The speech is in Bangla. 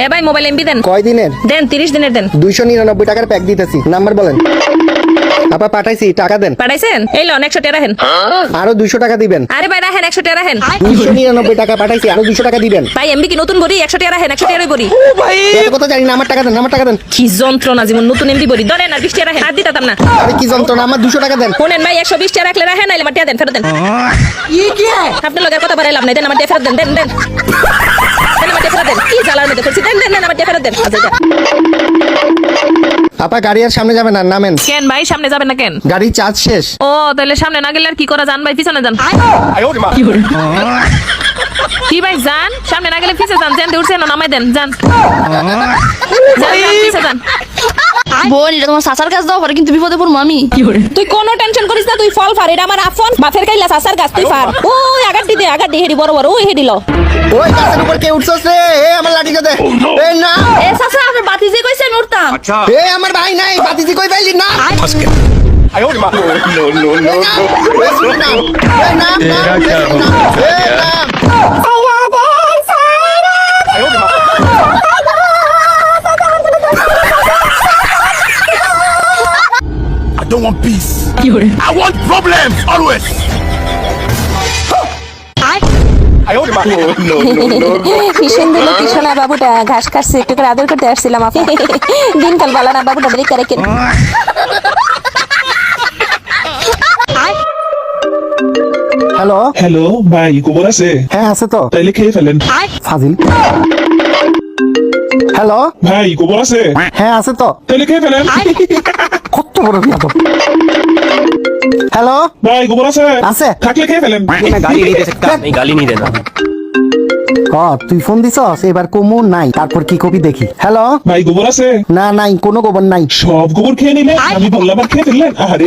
এ ভাই মোবাইল এমবি দেন। কয় দিনের? দেন তিরিশ দিনের দেন। দুইশো নিরানব্বই টাকার প্যাক দিতেছি। নাম্বার বলেন। আপা পাঠাইছি টাকা দেন। পাঠাইছেন? এই লোন একশো টাকা রাখেন আরও দুইশো টাকা দিবেন। আরে ভাই রাখেন একশো টাকা রাখেন দুইশো নিরানব্বই টাকা পাঠাইছি আরও দুইশো টাকা দিবেন। ভাই এমবি কি নতুন বড়ি? একশো টাকা রাখেন একশো টাকারই বড়ি। এত কথা জানি না আমার টাকা দেন আমার টাকা দেন। কি যন্ত্রণা জীবন নতুন এমবি বড়ি। ধরেন আর বিশ টাকা রাখেন আর দিতাম না। আরে কি যন্ত্রণা আমার দুশো টাকা দেন। শোনেন ভাই একশো বিশ টাকা রাখলে রাখেন নাইলে আমার টাকা দেন ফেরত দেন। আপনার লগে আর কথা বাড়াইলাম নাই দেন আমার টাকা ফেরত দেন দেন দেন। দেন কি জ্বালার মধ্যে করছি? দেন দেন দেন আমার টাকা ফেরত দেন। আচ্ছা, আপা গাড়ি আর সামনে যাবেন না নামেন। কেন ভাই সামনে যাবেন না কেন? গাড়ির চার্জ শেষ। ও তাহলে সামনে না গেলে আর কি করা যান ভাই? পিছনে যান। কি ভাই যান? সামনে না গেলে পিছনে যান যেন উঠছে না নামাই দেন যান। যান, পিছনে যান। বোন এটা তোমার সাসার কাছে দাও পরে কিন্তু বিপদে পড়ব আমি তুই কোনো টেনশন করিস না তুই ফল ফার এটা আমার আফন বাফের কাইলা সাসার গাছ তুই ফার ওই আগাটি দে আগাটি হেডি বড় বড় ওই হেডি ল ওই গাছের উপর কে উঠছস রে এ আমার লাঠিটা দে এই না এ সাসা আপনি বাতি যে কইছেন উঠতাম এ আমার ভাই নাই বাতিজি কই পাইলি না এই না, এই না, এই না, এই না। Don't want peace. I want problems always. ভীষণ দিল কৃষ্ণা বাবুটা ঘাস কাটছে একটু করে আদর করতে আসছিলাম আপা। দিনকাল বালা না বাবুটা ব্রেক রেখে হ্যালো হ্যালো ভাই গোবর আছে? হ্যাঁ আছে তো। তাইলে খেয়ে ফেলেন। ফাজিল। হ্যালো ভাই গোবর আছে? হ্যাঁ আছে তো। তাহলে কে ফেলেন। কত বড় বিয়াদ হ্যালো ভাই গোবর আছে? আছে। থাকলে কে ফেলেন। আমি গালি নিতে একটা আমি গালি নিতে না। তুই ফোন দিছস? এবার কমু নাই। তারপর কি কবি দেখি। হ্যালো ভাই গোবর আছে? না নাই কোনো গোবর নাই। সব গোবর খেয়ে নিলে আমি বললাম খেয়ে ফেললেন? আরে